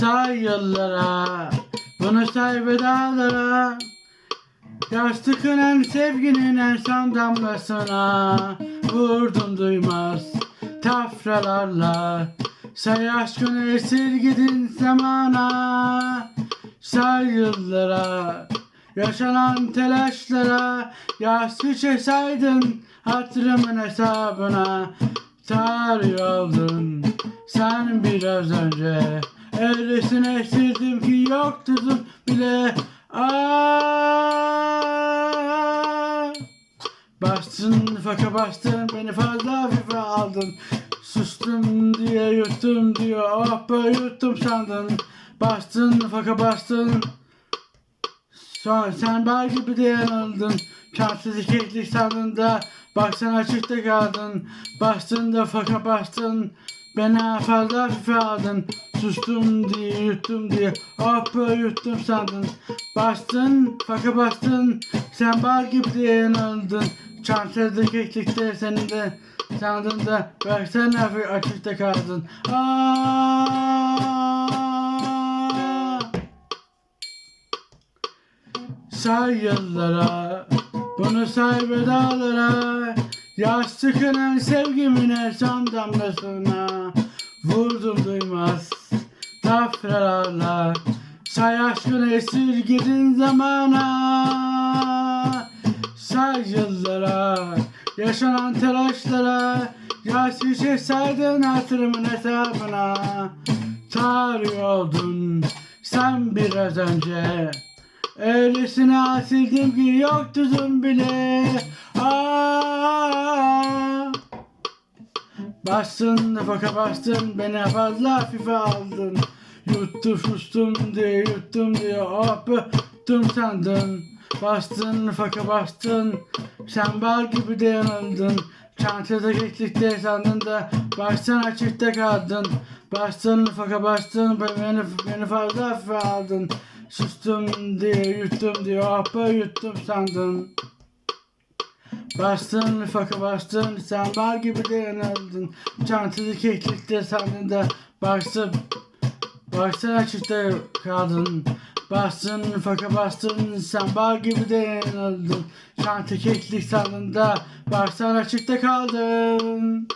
Say yıllara Bunu say vedalara Yastıkın en sevginin en son damlasına. Vurdum duymaz tafralarla. Say aşkını esirgedin zamana. Say yıllara Yaşanan telaşlara. Yas saydın Hatırımın hesabına. Sarıyordun Sen biraz önce Öylesine esirdim ki yoktun bile. Aa, Bastın faka bastın beni fazla hafife aldın. Sustum diye yuttum diyor oh yuttum sandın. Bastın faka bastın Sonra sen bal gibi de yanıldın. Şanssız keklik sandın da Baksana açıkta kaldın. Bastın da faka bastın. Beni fazla hafife aldın. Sustum diye yuttum diye be yuttum sandın. Bastın faka bastın. Sen bal gibi de yanıldın. Şanssız keklikte senin de Sandın da. Baksana hafif açıkta kaldın. Aa Say yıllara Bunu say vedalara. Yaş sıkınan sevgimin en son damlasına. Vurdum duymaz Tafralarla. Say aşkını esirgedin zamana. Say yıllara Yaşanan telaşlara. Yaş şişe saydın hatırımın hesabına. Çağırıyordun Sen biraz önce Öylesine asildim ki yoktuzun bile. Aa, Bastın nefaka bastın beni fazla hafife aldın. Yuttu sustum diye yuttum diye be, yuttum sandın. Bastın nefaka bastın sen bal gibi de yanıldın Çantada geçtikte sandın da baştan açıkta kaldın. Bastın faka bastın beni, beni fazla hafife aldın Sustum diye yuttum diye be yuttum sandın Bastın faka bastın sen bal gibi de yanıldın Çantada keklikte sandın da bastın Baştan açıkta kaldın. Bastın faka bastın sen bal gibi de yanıldın Çanta keklik sandın da Baştan açıkta kaldın